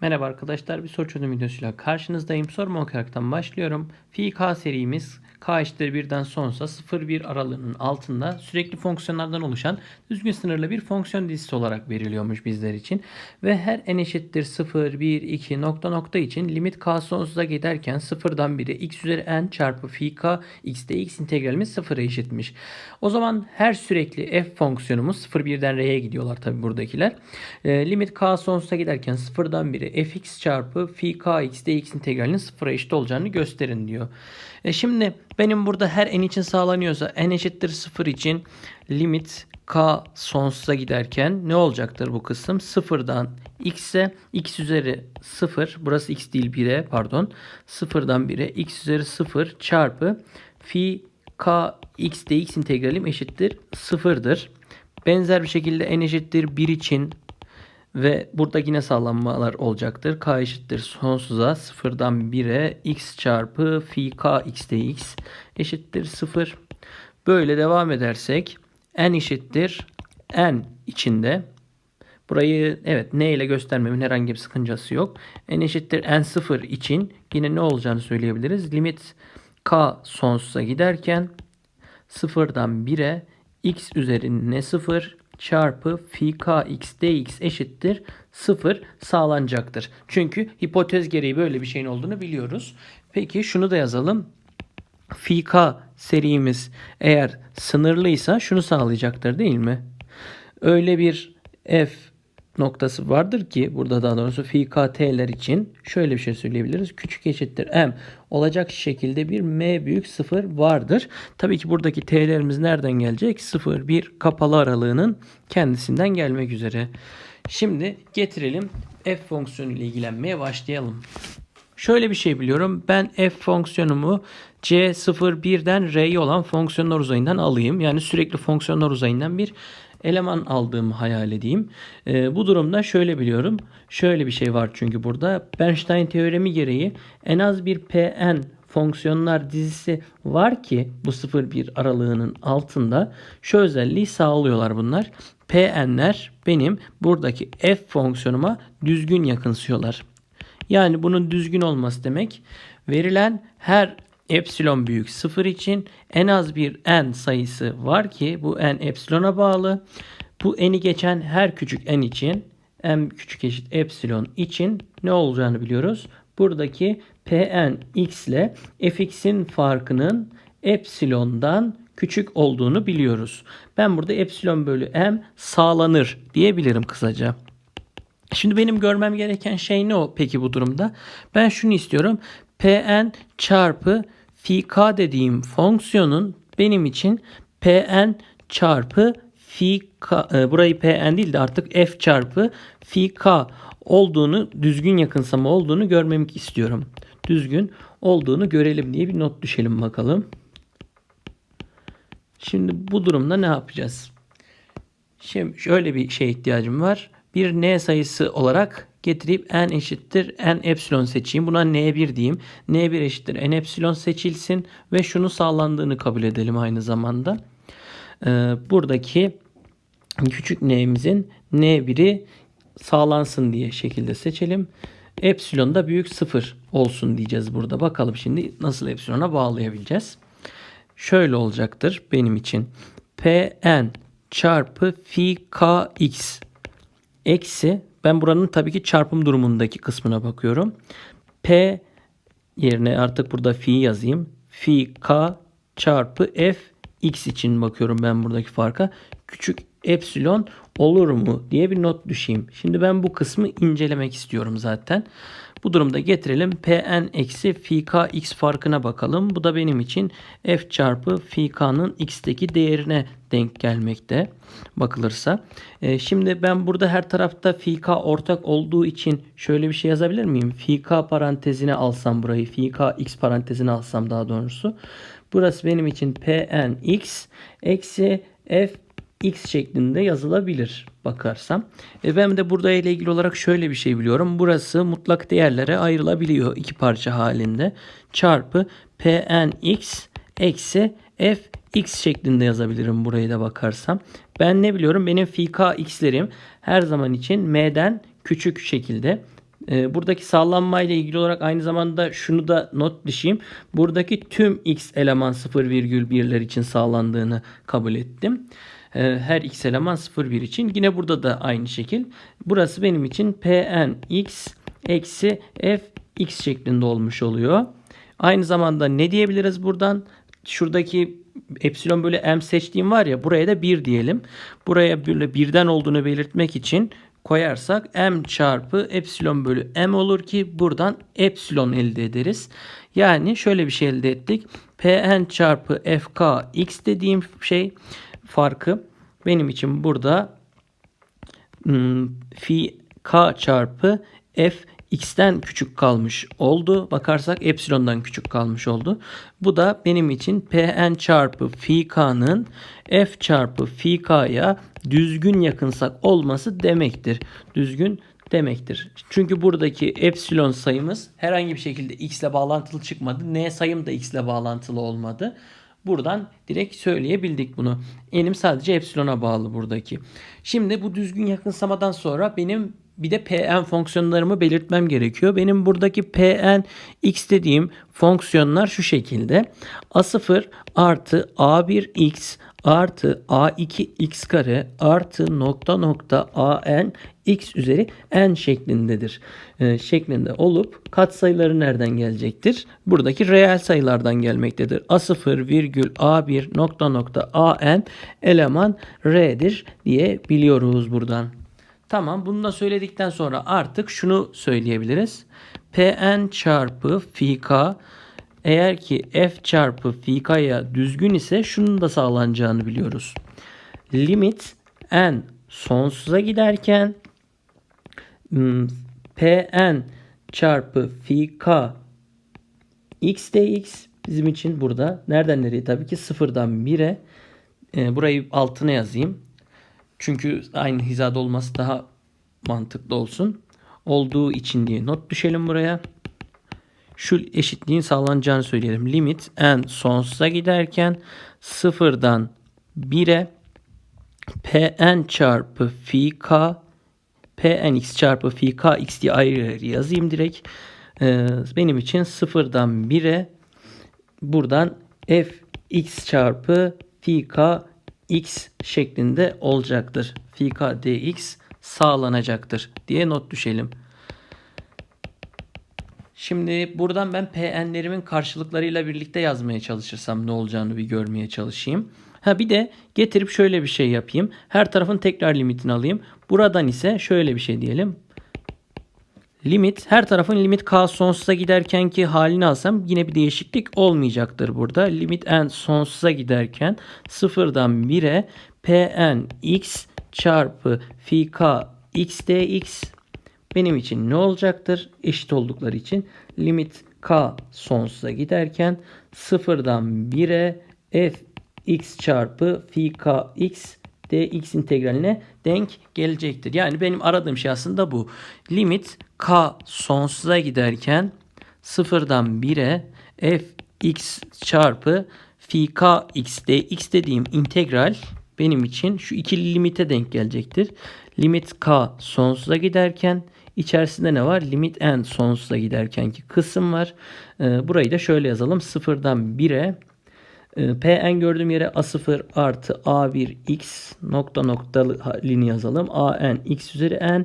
Merhaba arkadaşlar bir soru çözüm videosuyla karşınızdayım. Sorma okuyaraktan başlıyorum. Fi k serimiz k eşittir 1'den sonsa 0-1 aralığının altında sürekli fonksiyonlardan oluşan düzgün sınırlı bir fonksiyon dizisi olarak veriliyormuş bizler için. Ve her n eşittir 0, 1, 2 nokta nokta için limit k sonsuza giderken 0'dan 1'e x üzeri n çarpı fi k x dx integralimiz 0'a eşitmiş. O zaman her sürekli f fonksiyonumuz 0 1'den r'ye gidiyorlar tabi buradakiler. E, limit k sonsuza giderken 0'dan 1'e fx çarpı fi k x dx integralinin 0'a eşit olacağını gösterin diyor. E şimdi benim burada her n için sağlanıyorsa n eşittir 0 için limit k sonsuza giderken ne olacaktır bu kısım? 0'dan x'e x üzeri 0 burası x değil 1'e pardon 0'dan 1'e x üzeri 0 çarpı fi k x dx integralim eşittir 0'dır. Benzer bir şekilde n eşittir 1 için ve burada yine sağlanmalar olacaktır. K eşittir sonsuza sıfırdan 1'e x çarpı fi k x dx eşittir 0. Böyle devam edersek n eşittir n içinde Burayı evet n ile göstermemin herhangi bir sakıncası yok. n eşittir n0 için yine ne olacağını söyleyebiliriz. Limit k sonsuza giderken sıfırdan 1'e x üzeri n0 çarpı fi k x dx eşittir 0 sağlanacaktır. Çünkü hipotez gereği böyle bir şeyin olduğunu biliyoruz. Peki şunu da yazalım. Fi k serimiz eğer sınırlıysa şunu sağlayacaktır değil mi? Öyle bir f noktası vardır ki burada daha doğrusu fi k t'ler için şöyle bir şey söyleyebiliriz. Küçük eşittir m olacak şekilde bir m büyük 0 vardır. Tabii ki buradaki t'lerimiz nereden gelecek? 0 1 kapalı aralığının kendisinden gelmek üzere. Şimdi getirelim f fonksiyonu ile ilgilenmeye başlayalım. Şöyle bir şey biliyorum. Ben f fonksiyonumu c0,1'den r'ye olan fonksiyonlar uzayından alayım. Yani sürekli fonksiyonlar uzayından bir eleman aldığımı hayal edeyim. E, bu durumda şöyle biliyorum. Şöyle bir şey var çünkü burada. Bernstein teoremi gereği en az bir Pn fonksiyonlar dizisi var ki bu 0-1 aralığının altında şu özelliği sağlıyorlar bunlar. Pn'ler benim buradaki f fonksiyonuma düzgün yakınsıyorlar. Yani bunun düzgün olması demek verilen her epsilon büyük 0 için en az bir n sayısı var ki bu n epsilona bağlı. Bu n'i geçen her küçük n için m küçük eşit epsilon için ne olacağını biliyoruz. Buradaki pn x ile fx'in farkının epsilondan küçük olduğunu biliyoruz. Ben burada epsilon bölü m sağlanır diyebilirim kısaca. Şimdi benim görmem gereken şey ne o peki bu durumda? Ben şunu istiyorum. Pn çarpı fi k dediğim fonksiyonun benim için Pn çarpı fi k, e, burayı Pn değil de artık f çarpı fi k olduğunu düzgün yakınsama olduğunu görmemek istiyorum. Düzgün olduğunu görelim diye bir not düşelim bakalım. Şimdi bu durumda ne yapacağız? Şimdi şöyle bir şey ihtiyacım var. Bir n sayısı olarak getirip n eşittir n epsilon seçeyim. Buna n1 diyeyim. n1 eşittir n epsilon seçilsin ve şunu sağlandığını kabul edelim aynı zamanda. Ee, buradaki küçük n'imizin n1'i sağlansın diye şekilde seçelim. Epsilon da büyük 0 olsun diyeceğiz burada. Bakalım şimdi nasıl epsilona bağlayabileceğiz. Şöyle olacaktır benim için. Pn çarpı fi kx eksi ben buranın tabii ki çarpım durumundaki kısmına bakıyorum. P yerine artık burada fi yazayım. Fi k çarpı f x için bakıyorum ben buradaki farka. Küçük epsilon olur mu diye bir not düşeyim. Şimdi ben bu kısmı incelemek istiyorum zaten. Bu durumda getirelim. Pn eksi fi k x farkına bakalım. Bu da benim için f çarpı k'nın x'teki değerine denk gelmekte bakılırsa. E, şimdi ben burada her tarafta fi k ortak olduğu için şöyle bir şey yazabilir miyim? Fi k parantezine alsam burayı. Fi k x parantezine alsam daha doğrusu. Burası benim için pn x eksi f x şeklinde yazılabilir bakarsam. E ben de burada ile ilgili olarak şöyle bir şey biliyorum. Burası mutlak değerlere ayrılabiliyor iki parça halinde. Çarpı pn x eksi f x şeklinde yazabilirim burayı da bakarsam. Ben ne biliyorum? Benim fi k x'lerim her zaman için m'den küçük şekilde E, buradaki sağlanmayla ilgili olarak aynı zamanda şunu da not düşeyim. Buradaki tüm x eleman 0,1'ler için sağlandığını kabul ettim. E, her x eleman 0,1 için. Yine burada da aynı şekil. Burası benim için pn x eksi f x şeklinde olmuş oluyor. Aynı zamanda ne diyebiliriz buradan? Şuradaki epsilon bölü m seçtiğim var ya buraya da 1 diyelim. Buraya böyle birden olduğunu belirtmek için koyarsak m çarpı epsilon bölü m olur ki buradan epsilon elde ederiz. Yani şöyle bir şey elde ettik. Pn çarpı fk x dediğim şey farkı benim için burada hmm, fi k çarpı f x'ten küçük kalmış oldu. Bakarsak epsilondan küçük kalmış oldu. Bu da benim için pn çarpı phi k'nın f çarpı phi k'ya düzgün yakınsak olması demektir. Düzgün demektir. Çünkü buradaki epsilon sayımız herhangi bir şekilde x ile bağlantılı çıkmadı. N sayım da x ile bağlantılı olmadı. Buradan direkt söyleyebildik bunu. Enim sadece epsilona bağlı buradaki. Şimdi bu düzgün yakınsamadan sonra benim bir de pn fonksiyonlarımı belirtmem gerekiyor. Benim buradaki pn x dediğim fonksiyonlar şu şekilde. a0 artı a1x artı a2x kare artı nokta nokta an x üzeri n şeklindedir. E, şeklinde olup katsayıları nereden gelecektir? Buradaki reel sayılardan gelmektedir. a0 virgül a1 nokta nokta an eleman r'dir diye biliyoruz buradan. Tamam bunu da söyledikten sonra artık şunu söyleyebiliriz. Pn çarpı phi k eğer ki f çarpı phi k'ya düzgün ise şunun da sağlanacağını biliyoruz. Limit n sonsuza giderken hmm, Pn çarpı phi k x dx bizim için burada nereden nereye tabii ki sıfırdan 1'e e, burayı altına yazayım. Çünkü aynı hizada olması daha mantıklı olsun. Olduğu için diye not düşelim buraya. Şu eşitliğin sağlanacağını söyleyelim. Limit n sonsuza giderken sıfırdan 1'e pn çarpı phi k pnx çarpı phi k x diye ayrı ayrı yazayım direkt. Ee, benim için sıfırdan 1'e buradan f x çarpı phi k x şeklinde olacaktır. Phi k dx sağlanacaktır diye not düşelim. Şimdi buradan ben pn'lerimin karşılıklarıyla birlikte yazmaya çalışırsam ne olacağını bir görmeye çalışayım. Ha bir de getirip şöyle bir şey yapayım. Her tarafın tekrar limitini alayım. Buradan ise şöyle bir şey diyelim. Limit her tarafın limit k sonsuza giderken ki halini alsam yine bir değişiklik olmayacaktır burada. Limit n sonsuza giderken sıfırdan 1'e pn x çarpı phi k x dx benim için ne olacaktır? Eşit oldukları için limit k sonsuza giderken sıfırdan 1'e f x çarpı phi k x dx integraline denk gelecektir. Yani benim aradığım şey aslında bu. Limit k sonsuza giderken sıfırdan 1'e f x çarpı phi k x dx dediğim integral benim için şu ikili limite denk gelecektir. Limit k sonsuza giderken içerisinde ne var? Limit n sonsuza giderkenki kısım var. Ee, burayı da şöyle yazalım. Sıfırdan 1'e ee, Pn gördüğüm yere A0 artı A1 x nokta noktalı halini yazalım. An x üzeri n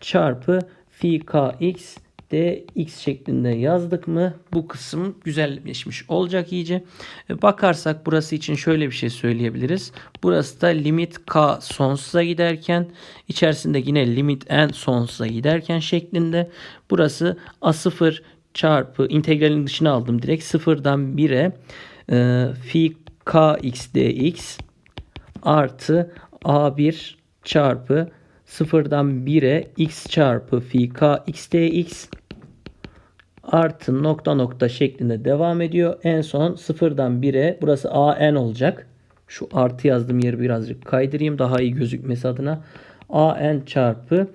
çarpı phi k x dx şeklinde yazdık mı bu kısım güzelleşmiş olacak iyice. Ee, bakarsak burası için şöyle bir şey söyleyebiliriz. Burası da limit k sonsuza giderken içerisinde yine limit n sonsuza giderken şeklinde. Burası a0 çarpı integralin dışına aldım direkt sıfırdan 1'e e, phi kx dx artı a1 çarpı sıfırdan 1'e x çarpı phi kx dx artı nokta nokta şeklinde devam ediyor. En son sıfırdan 1'e burası an olacak. Şu artı yazdığım yeri birazcık kaydırayım daha iyi gözükmesi adına. an çarpı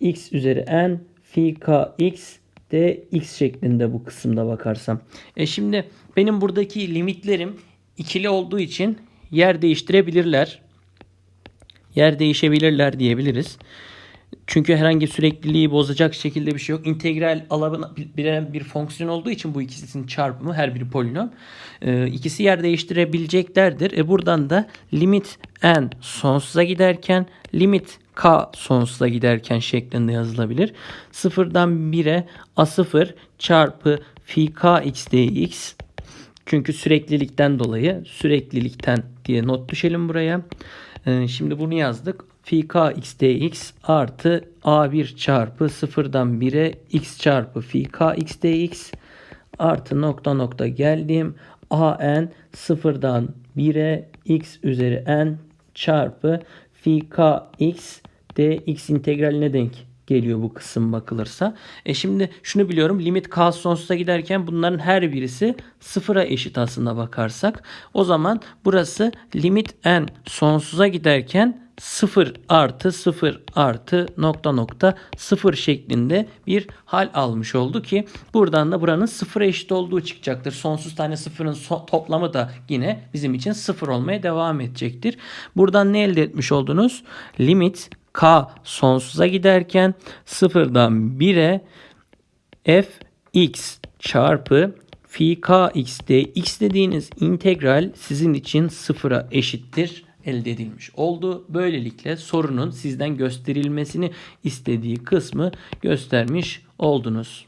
x üzeri n phi kx dx şeklinde bu kısımda bakarsam. E şimdi benim buradaki limitlerim ikili olduğu için yer değiştirebilirler. Yer değişebilirler diyebiliriz. Çünkü herhangi sürekliliği bozacak şekilde bir şey yok. İntegral alabilen bir fonksiyon olduğu için bu ikisinin çarpımı her biri polinom. Ee, ikisi yer değiştirebileceklerdir. E buradan da limit n sonsuza giderken limit k sonsuza giderken şeklinde yazılabilir. Sıfırdan 1'e a0 çarpı phi k x dx çünkü süreklilikten dolayı süreklilikten diye not düşelim buraya. Ee, şimdi bunu yazdık. Phi k x dx artı a1 çarpı 0'dan 1'e x çarpı phi k x dx artı nokta nokta geldim. an 0'dan 1'e x üzeri n çarpı phi k x dx integraline denk geliyor bu kısım bakılırsa. E şimdi şunu biliyorum limit k sonsuza giderken bunların her birisi sıfıra eşit aslında bakarsak. O zaman burası limit n sonsuza giderken 0 artı 0 artı nokta nokta 0 şeklinde bir hal almış oldu ki buradan da buranın sıfıra eşit olduğu çıkacaktır. Sonsuz tane sıfırın so- toplamı da yine bizim için sıfır olmaya devam edecektir. Buradan ne elde etmiş oldunuz? Limit k sonsuza giderken sıfırdan 1'e fx çarpı phi k x dx dediğiniz integral sizin için sıfıra eşittir elde edilmiş oldu. Böylelikle sorunun sizden gösterilmesini istediği kısmı göstermiş oldunuz.